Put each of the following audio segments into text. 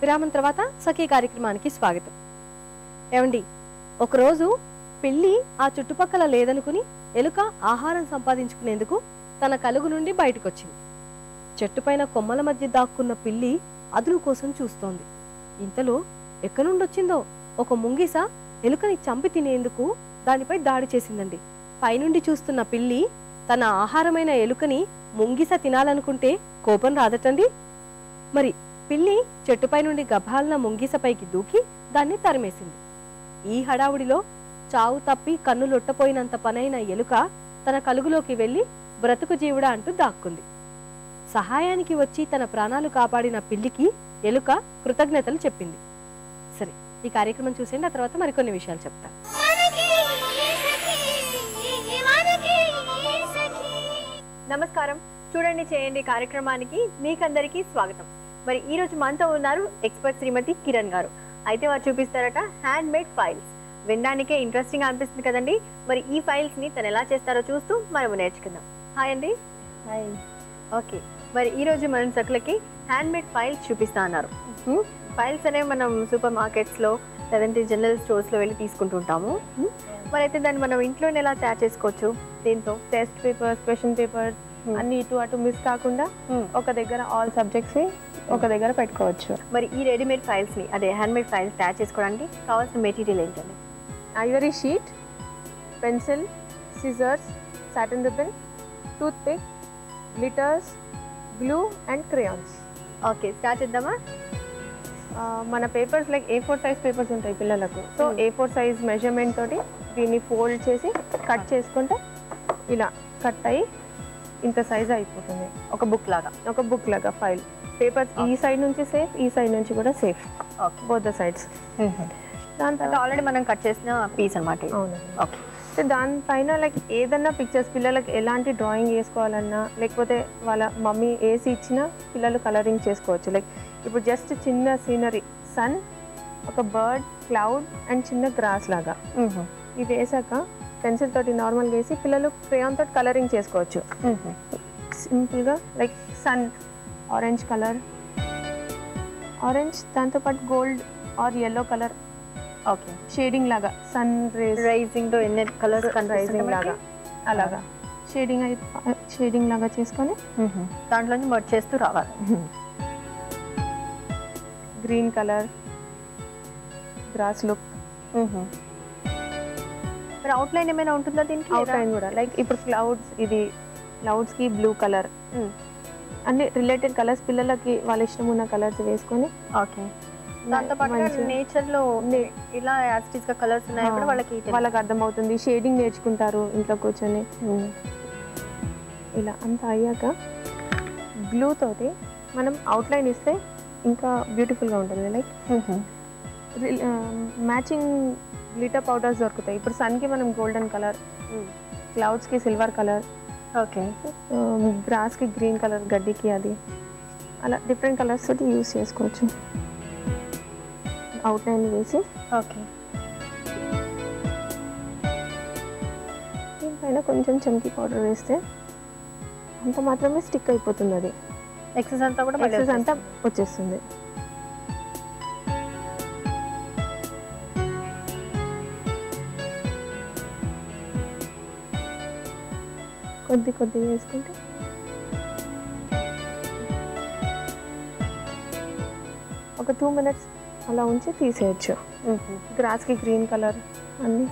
విరామం తర్వాత సఖీ కార్యక్రమానికి స్వాగతం. ఏమండి ఒకరోజు పిల్లి ఆ చుట్టుపక్కల లేదనుకుని ఎలుక ఆహారం సంపాదించుకునేందుకు తన కలుగు నుండి బయటకొచ్చింది. చెట్టుపైన కొమ్మల మధ్య దాక్కున్న పిల్లి అదును కోసం చూస్తోంది. ఇంతలో ఎక్కడి నుండి వచ్చిందో ఒక ముంగిస ఎలుకని చంపి తినేందుకు దానిపై దాడి చేసిందండి. పైనుండి చూస్తున్న పిల్లి తన ఆహారమైన ఎలుకని ముంగిస తినాలనుకుంటే కోపం రాదటండి. మరి పిల్లి చెట్టుపై నుండి గభాలన ముంగిసపైకి దూకి దాన్ని తరిమేసింది. ఈ హడావుడిలో చావు తప్పి కన్నులొట్టపోయినంత పనైన ఎలుక తన కలుగులోకి వెళ్ళి బ్రతుకు జీవుడా అంటూ దాక్కుంది. సహాయానికి వచ్చి తన ప్రాణాలు కాపాడిన పిల్లికి ఎలుక కృతజ్ఞతలు చెప్పింది. సరే ఈ కార్యక్రమం చూసేయండి ఆ తర్వాత మరికొన్ని విషయాలు చెప్తాను. నమస్కారం. చూడండి చేయండి కార్యక్రమానికి మీకందరికీ స్వాగతం. మరి ఈ రోజు మనతో ఉన్నారు ఎక్స్పర్ట్ శ్రీమతి కిరణ్ గారు. అయితే వారు చూపిస్తారట హ్యాండ్ మేడ్ ఫైల్స్ వినడానికే ఇంట్రెస్టింగ్ అనిపిస్తుంది కదండి. మరి ఈ ఫైల్స్ని తను ఎలా చేస్తారో చూస్తూ మనము నేర్చుకుందాం. హాయ్ అండి. హాయ్ ఓకే మరి ఈ రోజు మనం సకులకి హ్యాండ్ మేడ్ ఫైల్స్ చూపిస్తా అన్నారు. ఫైల్స్ అనేవి మనం సూపర్ మార్కెట్స్లో లేదంటే జనరల్ స్టోర్స్లో వెళ్ళి తీసుకుంటుంటాము. హ్మ్. మరి అయితే దాన్ని మనం ఇంట్లోనే ఎలా తయారు చేసుకోవచ్చు? దీంతో? Test papers question paper Hmm. అన్ని ఇటు అటు మిస్ కాకుండా Hmm. ఒక దగ్గర ఆల్ సబ్జెక్ట్స్ ఒక దగ్గర పెట్టుకోవచ్చు. మరి ఈ రెడీమేడ్ ఫైల్స్ని అదే హ్యాండ్మేడ్ ఫైల్స్ తయారు చేసుకోవడానికి కావాల్సిన మెటీరియల్ ఏంటండి? Ivory sheet pencil scissors satin ribbon toothpick glitters glue and crayons okay start చేద్దామా మన papers like A four size papers ఉంటాయి పిల్లలకు. So Hmm. A four size measurement తోటి దీన్ని ఫోల్డ్ చేసి కట్ చేసుకుంటే ఇలా కట్ అయ్యి ఇంత సైజ్ అయిపోతుంది. ఒక బుక్ లాగా. ఒక బుక్ లాగా ఫైల్ పేపర్స్ ఈ సైడ్ నుంచి సేఫ్ ఈ సైడ్ నుంచి కూడా సేఫ్ బోత్ ద సైడ్స్ దాని తర్వాత ఆల్రెడీ మనం కట్ చేసిన పీస్ అనమాట అవును. ఓకే సో దానిపైన లైక్ ఏదన్నా పిక్చర్స్ పిల్లలకి ఎలాంటి డ్రాయింగ్ వేసుకోవాలన్నా లేకపోతే వాళ్ళ మమ్మీ వేసి ఇచ్చినా పిల్లలు కలరింగ్ చేసుకోవచ్చు. లైక్ ఇప్పుడు జస్ట్ చిన్న సీనరీ సన్ ఒక బర్డ్ క్లౌడ్ అండ్ చిన్న గ్రాస్ లాగా. ఇవి వేసాక పెన్సిల్ తోటి నార్మల్గా వేసి పిల్లలు క్రేయాన్ తోటి కలరింగ్ చేసుకోవచ్చు. సింపుల్గా like sun orange colour. Orange దాంతోపాటు gold or yellow colour. Okay. Shading లాగా సన్ రేస్. రైజింగ్తో ఎన్ని కలర్స్ రైజింగ్ లాగా. అలాగా. షేడింగ్ అయి షేడింగ్ లాగా చేసుకొని దాంట్లోంచి మర్చ్ చేస్తూ రావాలి. Green colour grass look. మరి అవుట్లైన్ ఏమైనా ఉంటుందా దీనికి? అవుట్ లైన్ కూడా. లైక్ ఇప్పుడు క్లౌడ్స్ ఇది క్లౌడ్స్కి బ్లూ కలర్ Hmm. అన్ని రిలేటెడ్ కలర్స్ పిల్లలకి వాళ్ళ ఇష్టం ఉన్న కలర్స్ వేసుకొని ఓకే దాంతో పాటు మంచిగా- నేచర్లో ఇలా యాస్టిస్గా కలర్స్ ఉన్నాయి కూడా వాళ్ళకి. వాళ్ళకి అర్థమవుతుంది. షేడింగ్ నేర్చుకుంటారు ఇంట్లో కూర్చొని. ఇలా అంతా అయ్యాక గ్లూ తోటి మనం అవుట్లైన్ ఇస్తే ఇంకా బ్యూటిఫుల్గా ఉంటుంది. లైక్ మ్యాచింగ్ గ్లిటర్ పౌడర్స్ దొరుకుతాయి. ఇప్పుడు సన్కి మనం గోల్డెన్ కలర్ క్లౌడ్స్కి సిల్వర్ కలర్ ఓకే. గ్రాస్కి గ్రీన్ కలర్ గడ్డికి అది. అలా డిఫరెంట్ కలర్స్ తోటి యూస్ చేసుకోవచ్చు. అవుట్లైన్ వేసి. ఓకే. దీనిపైన కొంచెం చమ్కీ పౌడర్ వేస్తే అంత మాత్రమే స్టిక్ అయిపోతుంది అది. ఎక్సెస్ అంతా కూడా ఎక్సెస్ అంతా వచ్చేస్తుంది. కొద్ది కొద్ది వేసుకుంటే. ఒక టూ మినిట్స్ అలా ఉంచి తీసేయచ్చు. గ్రాస్కి గ్రీన్ కలర్ అన్ని.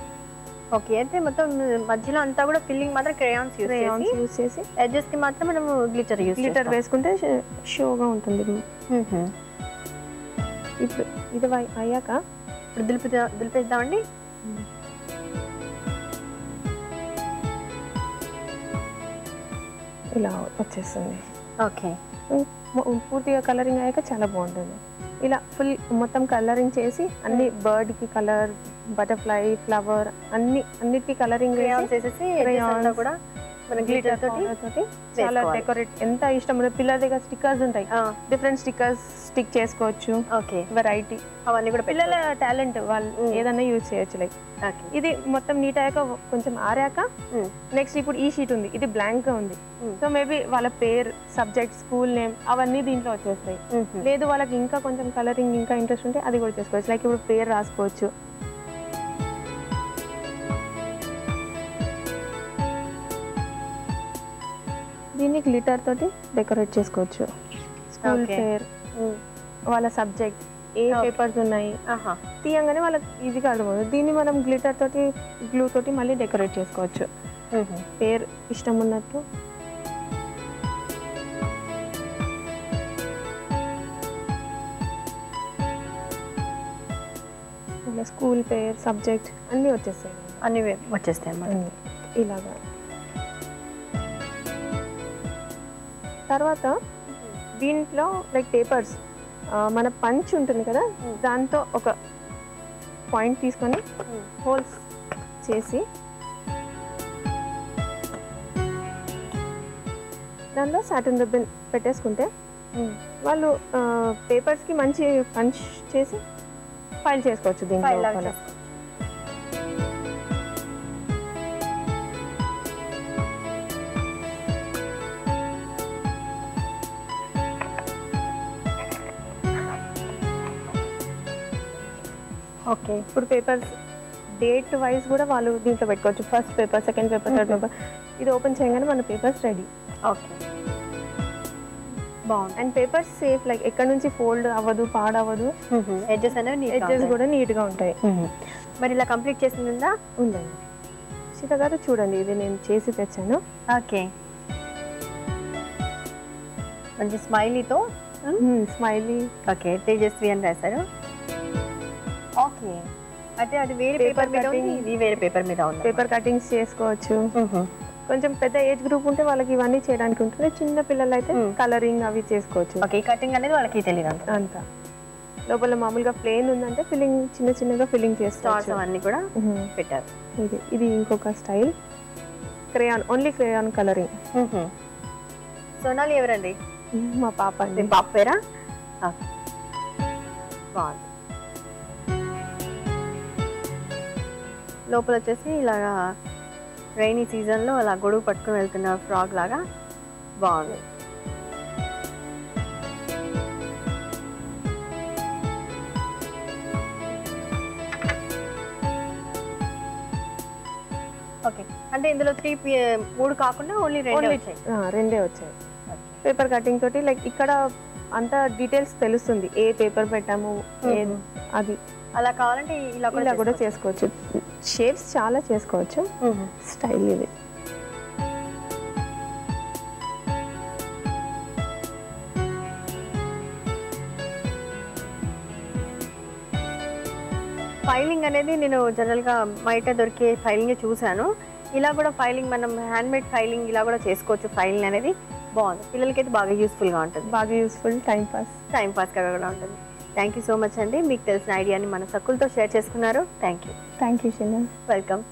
ఓకే అయితే మొత్తం మధ్యలో అంతా కూడా ఫిల్లింగ్ మాత్రం క్రేయాన్స్ యూస్ క్రేయాన్స్ యూస్ చేసి ఎడ్జెస్కి మాత్రం మనం గ్లిటర్ యూస్ గ్లిటర్ వేసుకుంటే షోగా ఉంటుంది. ఇప్పుడు ఇది అయ్యాక ఇప్పుడు దులిపిదా దులిపేద్దామండి. ఇలా వచ్చేస్తుంది. ఓకే. పూర్తిగా కలరింగ్ అయ్యాక చాలా బాగుంటుంది. ఇలా ఫుల్ మొత్తం కలరింగ్ చేసి అన్ని బర్డ్కి కలర్ బటర్ఫ్లై ఫ్లవర్ అన్ని అన్నిటికీ కలరింగ్ Crayons. కూడా మనం గ్లిటర్ glitter తోటి తోటి చాలా వేసుకోవాలి. డెకరేట్ ఎంత ఇష్టం పిల్లల దగ్గర స్టిక్కర్స్ ఉంటాయి. డిఫరెంట్ స్టిక్కర్స్ స్టిక్ చేసుకోవచ్చు. ఓకే వెరైటీ అవన్నీ కూడా పిల్లల టాలెంట్ వాళ్ళు. ఏదైనా యూజ్ చేయొచ్చు లైక్ ఇది మొత్తం నీట్ అయ్యాక కొంచెం ఆరాక. నెక్స్ట్ ఇప్పుడు ఈ షీట్ ఉంది ఇది బ్లాంక్గా ఉంది. సో మేబీ వాళ్ళ పేరు సబ్జెక్ట్ స్కూల్ నేమ్ అవన్నీ దీంట్లో వచ్చేస్తాయి. లేదు వాళ్ళకి ఇంకా కొంచెం కలరింగ్ ఇంకా ఇంట్రెస్ట్ ఉంటే అది కూడా చేసుకోవచ్చు. లైక్ ఇప్పుడు పేరు రాసుకోవచ్చు. గ్లిటర్ తోటి డెకరేట్ చేసుకోవచ్చు. స్కూల్. పేర్ వాళ్ళ సబ్జెక్ట్ ఏ. పేపర్స్ ఉన్నాయి తీయంగానే వాళ్ళకి ఈజీగా అర్థమవుతుంది. దీన్ని మనం గ్లిటర్ తోటి గ్లూ తోటి మళ్ళీ డెకరేట్ చేసుకోవచ్చు. పేరు ఇష్టం ఉన్నట్టు. స్కూల్ పేరు సబ్జెక్ట్ అన్నీ వచ్చేస్తాయి. అన్ని వచ్చేస్తాయి అన్నమాట. ఇలాగా. తర్వాత దీంట్లో లైక్ పేపర్స్ మన పంచ్ ఉంటుంది కదా. దాంతో ఒక పాయింట్ తీసుకొని హోల్స్ చేసి దానిలో సాటిన్ రిబ్బన్ పెట్టేసుకుంటే వాళ్ళు పేపర్స్కి మంచి పంచ్ చేసి ఫైల్ చేసుకోవచ్చు దీంట్లో ఓకే. ఇప్పుడు పేపర్స్ డేట్ వైజ్ కూడా వాళ్ళు దీంట్లో పెట్టుకోవచ్చు. First paper second paper third. Paper. ఇది ఓపెన్ చేయగానే మన పేపర్స్ రెడీ. ఓకే. బాగుంది. అండ్ పేపర్స్ సేఫ్ లైక్ ఎక్కడ నుంచి ఫోల్డ్ అవ్వదు పాడవ్వదు. ఎడ్జెస్ అనేవి ఎడ్జెస్. కూడా నీట్గా ఉంటాయి. మరి ఇలా కంప్లీట్ చేసిందా ఉందండి. సీత గారు చూడండి ఇది నేను చేసి తెచ్చాను. ఓకే. మంచి స్మైలీతో స్మైలీ ఓకే. తేజస్వి అని రాశారు. అయితే అది వేరే పేపర్ మీద. ఇది వేరే పేపర్ మీద ఉంది. పేపర్ కటింగ్స్ చేసుకోవచ్చు. కొంచెం పెద్ద ఏజ్ గ్రూప్ ఉంటే వాళ్ళకి ఇవన్నీ చేయడానికి ఉంటుంది. చిన్న పిల్లలు అయితే. కలరింగ్ అవి చేసుకోవచ్చు. ఓకే కటింగ్ అనేది వాళ్ళకి తెలియదు అంత. అంత లోపల మామూలుగా ప్లేన్ ఉందంటే ఫిల్లింగ్ చిన్న చిన్నగా ఫిల్లింగ్ చేసుకోవచ్చు. అవన్నీ కూడా. పెట్టారు. ఇది ఇది ఇంకొక style crayon only crayon colouring Sonali ఎవరండి? మా పాప అండి. పాప పేరా. బాగుంది. లోపల వచ్చేసి ఇలాగా రైనీ సీజన్లో అలా గొడుగు పట్టుకుని వెళ్తున్న ఫ్రాక్ లాగా బాగుంది. ఓకే అంటే ఇందులో త్రీ మూడు కాకుండా ఓన్లీ రెండు వచ్చాయి. రెండే వచ్చాయి. పేపర్ కటింగ్ తోటి లైక్ ఇక్కడ అంత డీటెయిల్స్ తెలుస్తుంది. ఏ పేపర్ పెట్టాము ఏ. అది. అలా కావాలంటే ఇలా ఇలా కూడా చేసుకోవచ్చు. షేప్స్ చాలా చేసుకోవచ్చు. చేసుకోవచ్చు. స్టైల్ ఇది. ఫైలింగ్ అనేది నేను జనరల్గా బయట దొరికే ఫైలింగ్ చూశాను. ఇలా కూడా ఫైలింగ్ మనం హ్యాండ్మేడ్ ఫైలింగ్ ఇలా కూడా చేసుకోవచ్చు. ఫైలింగ్ అనేది బాగుంది. పిల్లలకి అయితే బాగా యూస్ఫుల్గా ఉంటుంది. బాగా యూస్ఫుల్ టైం పాస్ టైం పాస్గా కూడా ఉంటుంది. థ్యాంక్ యూ సో మచ్ అండి. మీకు తెలిసిన ఐడియాని మన సక్కులతో షేర్ చేసుకున్నారు. Thank you thank you welcome